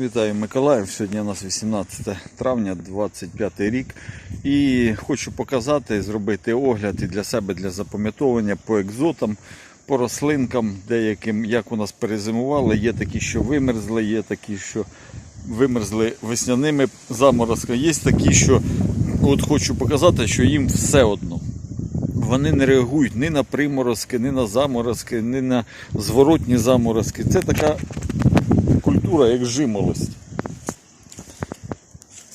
Вітаю Миколаїв. Сьогодні у нас 18 травня, 25 рік. І хочу показати, зробити огляд і для себе для запам'ятовування по екзотам, по рослинкам деяким, як у нас перезимували. Є такі, що вимерзли, є такі, що вимерзли весняними заморозками. Є такі, що от хочу показати, що їм все одно. Вони не реагують ні на приморозки, ні на заморозки, ні на зворотні заморозки. Це така культура, як жимолость.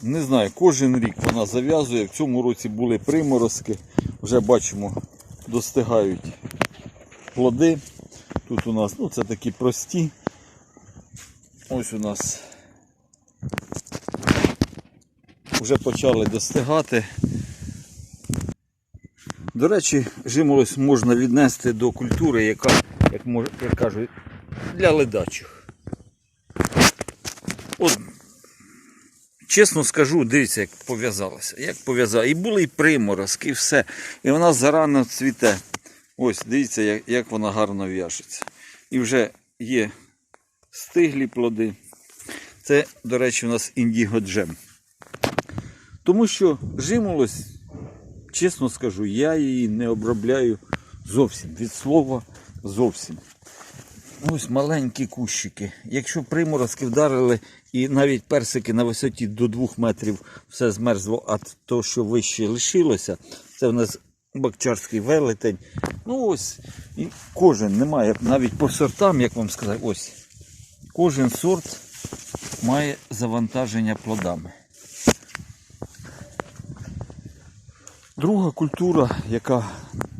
Не знаю, кожен рік вона зав'язує. В цьому році були приморозки. Вже бачимо, достигають плоди. Тут у нас, ну це такі прості. Ось у нас вже почали достигати. До речі, жимолость можна віднести до культури, яка, як, як кажуть, для ледачих. От, чесно скажу, дивіться, як пов'язалося. Як пов'язала. І були і приморозки, і все. І вона зарано цвіте. Ось, дивіться, як, як вона гарно в'яжеться. І вже є стиглі плоди. Це, до речі, у нас індіго-джем. Тому що жимолость, чесно скажу, я її не обробляю зовсім. Від слова зовсім. Ось маленькі кущики. Якщо приморозки вдарили і навіть персики на висоті до 2 метрів все змерзло, а то, що вище лишилося, це в нас бакчарський велетень. Ну ось, і кожен немає, навіть по сортам, як вам сказати, ось. Кожен сорт має завантаження плодами. Друга культура, яка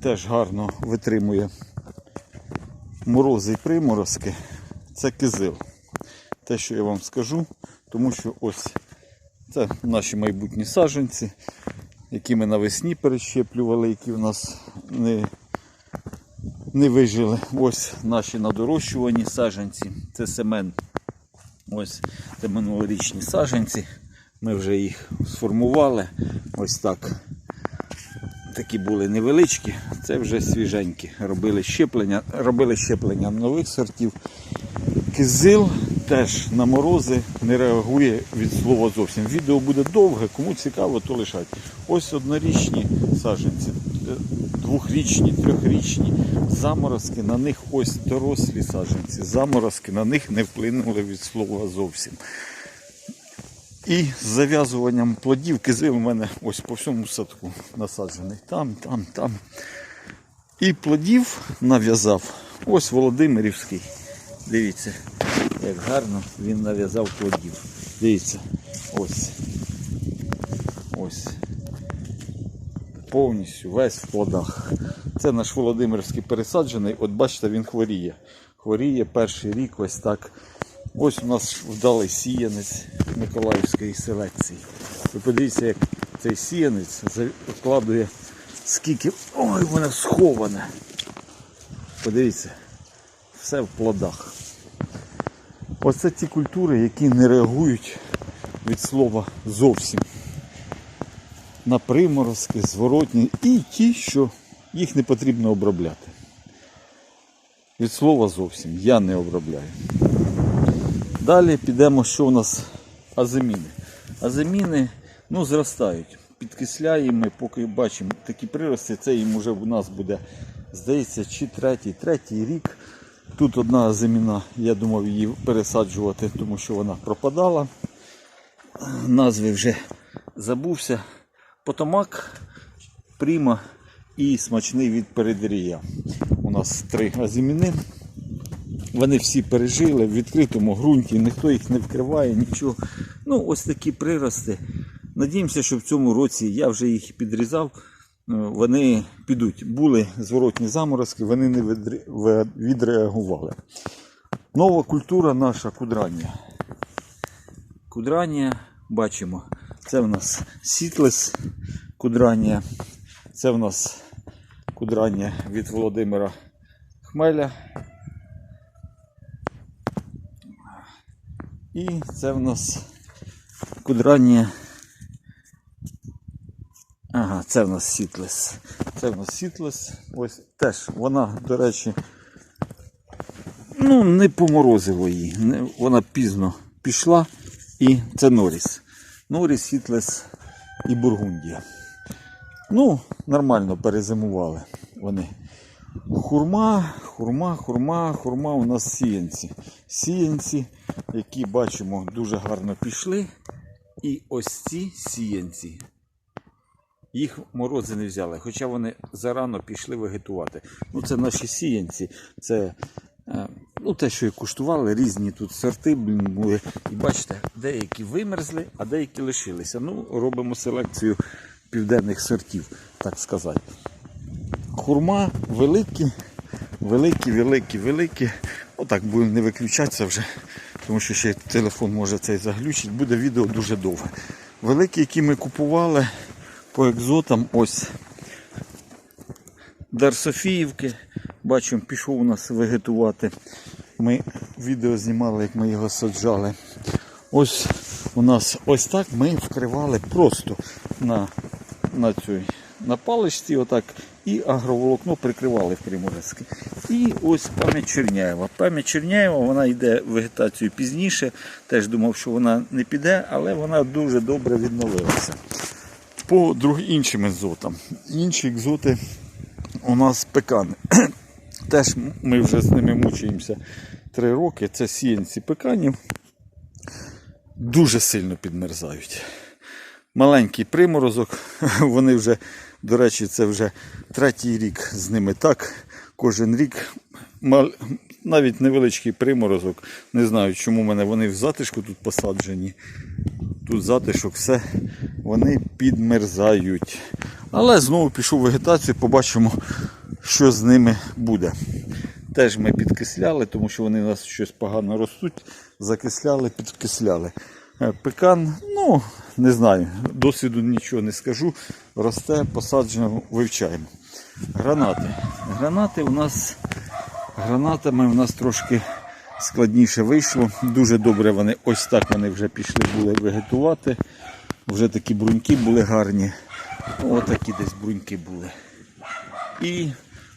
теж гарно витримує морози і приморозки, це кизил. Те, що я вам скажу, тому що ось це наші майбутні саджанці, які ми навесні перещеплювали, які в нас не, не вижили. Ось наші надорощувані саджанці. Це семен. Ось це минулорічні саджанці. Ми вже їх сформували. Ось так такі були невеличкі, це вже свіженькі. Робили щеплення, робили щеплення нових сортів. Кизил теж на морози не реагує від слова зовсім. Відео буде довге, кому цікаво, то лишайте. Ось однорічні саджанці, е, двохрічні, трьохрічні. Заморозки на них ось дорослі саджанці. Заморозки на них не вплинули від слова зовсім. І з зав'язуванням плодів кизил у мене ось по всьому садку насаджений. Там, там, там. І плодів нав'язав ось Володимирівський. Дивіться, як гарно він нав'язав плодів. Дивіться, ось. Ось. Повністю весь в плодах. Це наш Володимирський пересаджений. От бачите, він хворіє. Хворіє перший рік ось так. Ось у нас вдалий сіянець Миколаївської селекції. Ви подивіться, як цей сіянець закладує скільки. Ой, воно сховане. Подивіться, все в плодах. Оце ті культури, які не реагують від слова зовсім. На приморозки, зворотні і ті, що їх не потрібно обробляти. Від слова зовсім я не обробляю. Далі підемо, що у нас азиміни. Азиміни ну, зростають. Підкисляємо, поки бачимо такі прирости, це їм вже у нас буде, здається, чи третій, третій рік. Тут одна азиміна, я думав її пересаджувати, тому що вона пропадала. Назви вже забувся. Потомак, пріма і смачний від передирія. У нас три азиміни. Вони всі пережили в відкритому ґрунті, ніхто їх не вкриває, нічого. Ну, ось такі прирости. Надіємося, що в цьому році я вже їх підрізав. е, Вони підуть. Були зворотні заморозки, вони не відреагували. Нова культура наша кудранія. Кудранія, бачимо, це в нас сітлес кудранія, це в нас кудранія від Володимира Хмеля. І це в нас кудрання. Ага, це в нас сітлес. Це в нас сітлес. Ось теж вона, до речі, ну, не поморозило її. Вона пізно пішла, і це Норіс. Норіс, Хітлес і Бургундія. Ну, нормально перезимували вони. Хурма, хурма, хурма, хурма у нас сіянці. Сіянці, які бачимо, дуже гарно пішли. І ось ці сіянці. Їх морози не взяли, хоча вони зарано пішли вегетувати. Ну, це наші сіянці. Це е, ну, те, що і куштували, різні тут сорти були. І бачите, деякі вимерзли, а деякі лишилися. Ну, робимо селекцію південних сортів, так сказати. Хурма великі, великі, великі, великі. Отак будемо не виключатися вже, тому що ще телефон може цей заглючить. Буде відео дуже довге. Великі, які ми купували по екзотам, ось Дар Софіївки. Бачимо, пішов у нас вегетувати. Ми відео знімали, як ми його саджали. Ось у нас ось так ми вкривали просто на, на цій на паличці, отак, і агроволокно прикривали в Приморецьке. І ось пам'ять Черняєва. Пам'ять Черняєва вона йде вегетацію пізніше. Теж думав, що вона не піде, але вона дуже добре відновилася. По друг, іншим екзотам. Інші екзоти у нас пекани. Теж ми вже з ними мучаємося три роки. Це сіянці пеканів. Дуже сильно підмерзають. Маленький приморозок. Вони вже, до речі, це вже третій рік з ними так. Кожен рік навіть невеличкий приморозок. Не знаю, чому в мене вони в затишку тут посаджені. Тут затишок, все, вони підмерзають. Але знову пішов вегетацію, побачимо, що з ними буде. Теж ми підкисляли, тому що вони у нас щось погано ростуть. Закисляли, підкисляли. Е, Пекан, ну, не знаю, досвіду нічого не скажу. Росте, посаджено, вивчаємо. Гранати. Гранати у нас гранатами у нас трошки складніше вийшло. Дуже добре вони ось так вони вже пішли були вегетувати. Вже такі бруньки були гарні. Отакі десь бруньки були. І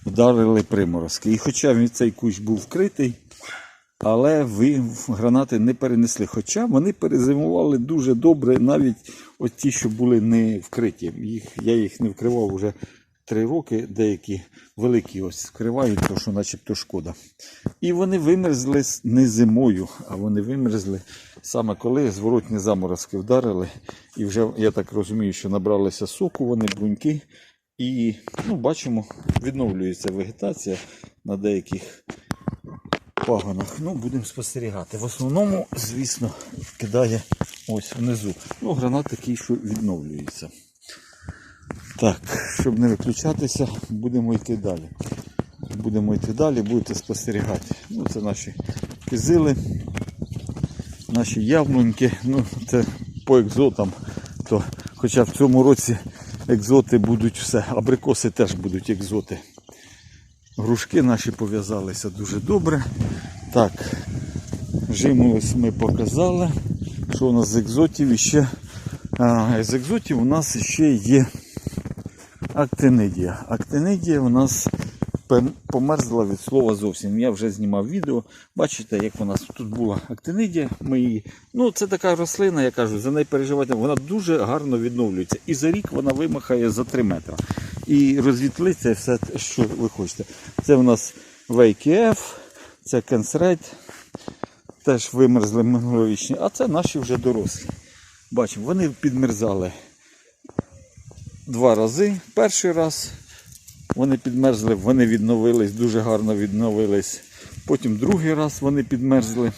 вдарили приморозки. І хоча цей кущ був вкритий, але ви гранати не перенесли. Хоча вони перезимували дуже добре, навіть от ті, що були не вкриті. Їх, я їх не вкривав вже три роки, деякі великі ось вкривають, то що начебто шкода. І вони вимерзли не зимою, а вони вимерзли саме коли зворотні заморозки вдарили. І вже, я так розумію, що набралися соку, вони бруньки. І ну, бачимо, відновлюється вегетація на деяких пагонах. Ну, будемо спостерігати. В основному, звісно, кидає ось внизу. Ну, гранат такий, що відновлюється. Так, щоб не виключатися, будемо йти далі. Будемо йти далі, будете спостерігати. Ну, це наші кизили, наші яблуньки. Ну, це по екзотам. То, хоча в цьому році екзоти будуть все. Абрикоси теж будуть екзоти. Грушки наші пов'язалися дуже добре. Так, жимолось ми показали. Що у нас з екзотів іще? А, з екзотів у нас ще є актинидія. Актинидія у нас померзла від слова зовсім. Я вже знімав відео. Бачите, як у нас тут була актинидія. Ми її... Ну, це така рослина, я кажу, за неї переживати. Вона дуже гарно відновлюється. І за рік вона вимахає за 3 метри. І розвітлиться все, що ви хочете. Це у нас VKF, це Кенсрейт. Теж вимерзли минулорічні, а це наші вже дорослі. Бачимо, вони підмерзали два рази. Перший раз вони підмерзли, вони відновились, дуже гарно відновились. Потім другий раз вони підмерзли.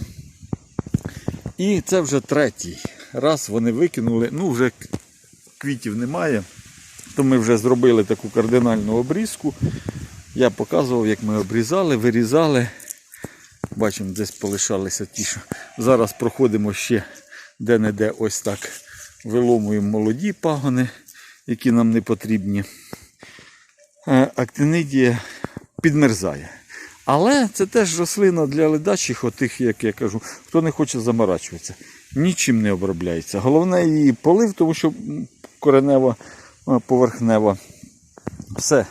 І це вже третій раз вони викинули. Ну, вже квітів немає. То ми вже зробили таку кардинальну обрізку. Я показував, як ми обрізали, вирізали. Бачимо, десь полишалися ті, що зараз проходимо ще де-не-де ось так. Виломуємо молоді пагони, які нам не потрібні. Е, Актинидія підмерзає. Але це теж рослина для ледачих, отих, як я кажу, хто не хоче заморачуватися. Нічим не обробляється. Головне її полив, тому що м, коренева, е, поверхнева. Все.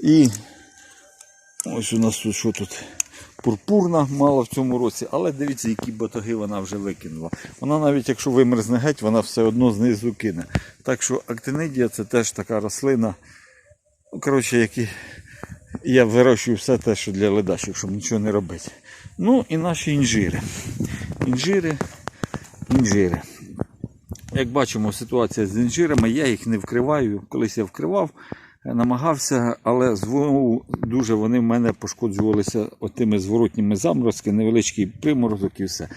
І ось у нас тут що тут? Пурпурна мала в цьому році, але дивіться, які батоги вона вже викинула. Вона навіть якщо вимерзне геть, вона все одно знизу кине. Так що актинидія це теж така рослина. Ну, коротше, які я вирощую все те, що для ледачів, щоб нічого не робити. Ну і наші інжири. Інжири, інжири. Як бачимо, ситуація з інжирами, я їх не вкриваю. Колись я вкривав, намагався, але знову дуже вони в мене пошкоджувалися отими зворотніми заморозки, невеличкий приморозок і все.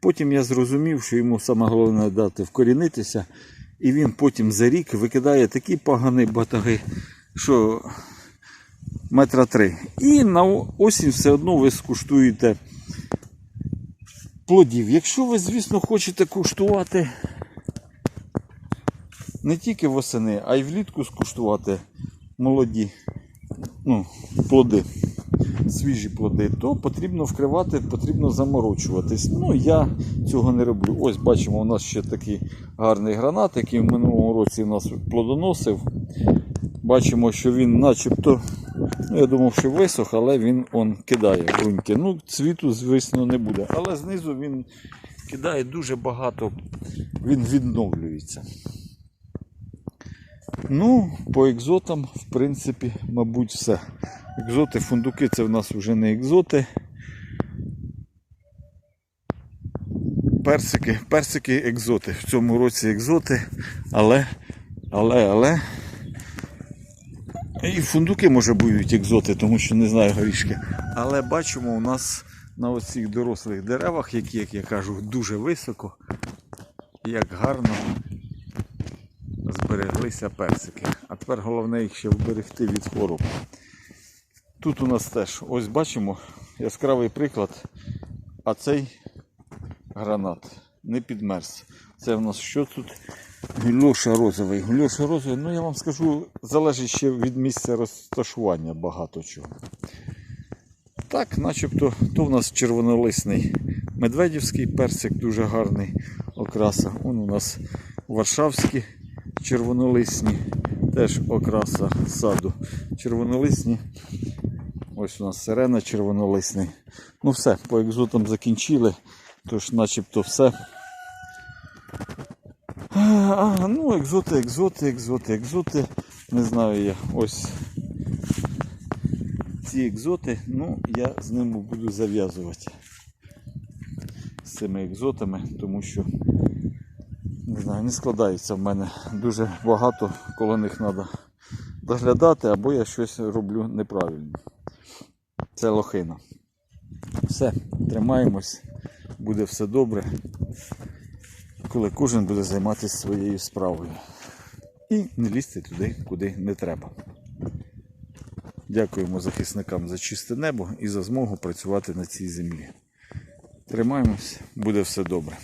Потім я зрозумів, що йому саме головне дати вкорінитися, і він потім за рік викидає такі погані батаги, що метра три. І на осінь все одно ви скуштуєте плодів. Якщо ви, звісно, хочете куштувати не тільки восени, а й влітку скуштувати молоді ну, плоди, свіжі плоди, то потрібно вкривати, потрібно заморочуватись. Ну, я цього не роблю. Ось бачимо, у нас ще такий гарний гранат, який в минулому році у нас плодоносив. Бачимо, що він начебто, ну я думав, що висох, але він он кидає бруньки. Ну, цвіту, звісно, не буде. Але знизу він кидає дуже багато, він відновлюється. Ну, по екзотам, в принципі, мабуть, все. Екзоти, фундуки це в нас вже не екзоти. Персики, персики екзоти. В цьому році екзоти, але, але, але. І фундуки, може, будуть екзоти, тому що не знаю горішки. Але бачимо, у нас на оцих дорослих деревах, які, як я кажу, дуже високо, як гарно збереглися персики. А тепер головне їх ще вберегти від хвороб. Тут у нас теж, ось бачимо, яскравий приклад, а цей гранат не підмерз. Це в нас що тут? Гульоша розовий. Гульоша розовий, ну я вам скажу, залежить ще від місця розташування багато чого. Так, начебто, то в нас червонолисний медведівський персик, дуже гарний окраса. Он у нас варшавські червонолисні, теж окраса саду. Червонолисні. Ось у нас сирена червонолисний. Ну все, по екзотам закінчили. Тож начебто все. А, ну, екзоти, екзоти, екзоти, екзоти. Не знаю я. Ось ці екзоти, ну, я з ними буду зав'язувати. З цими екзотами, тому що знаю, не складається в мене дуже багато, коли них треба доглядати, або я щось роблю неправильно. Це лохина. Все, тримаємось, буде все добре, коли кожен буде займатися своєю справою. І не лізти туди, куди не треба. Дякуємо захисникам за чисте небо і за змогу працювати на цій землі. Тримаємось, буде все добре.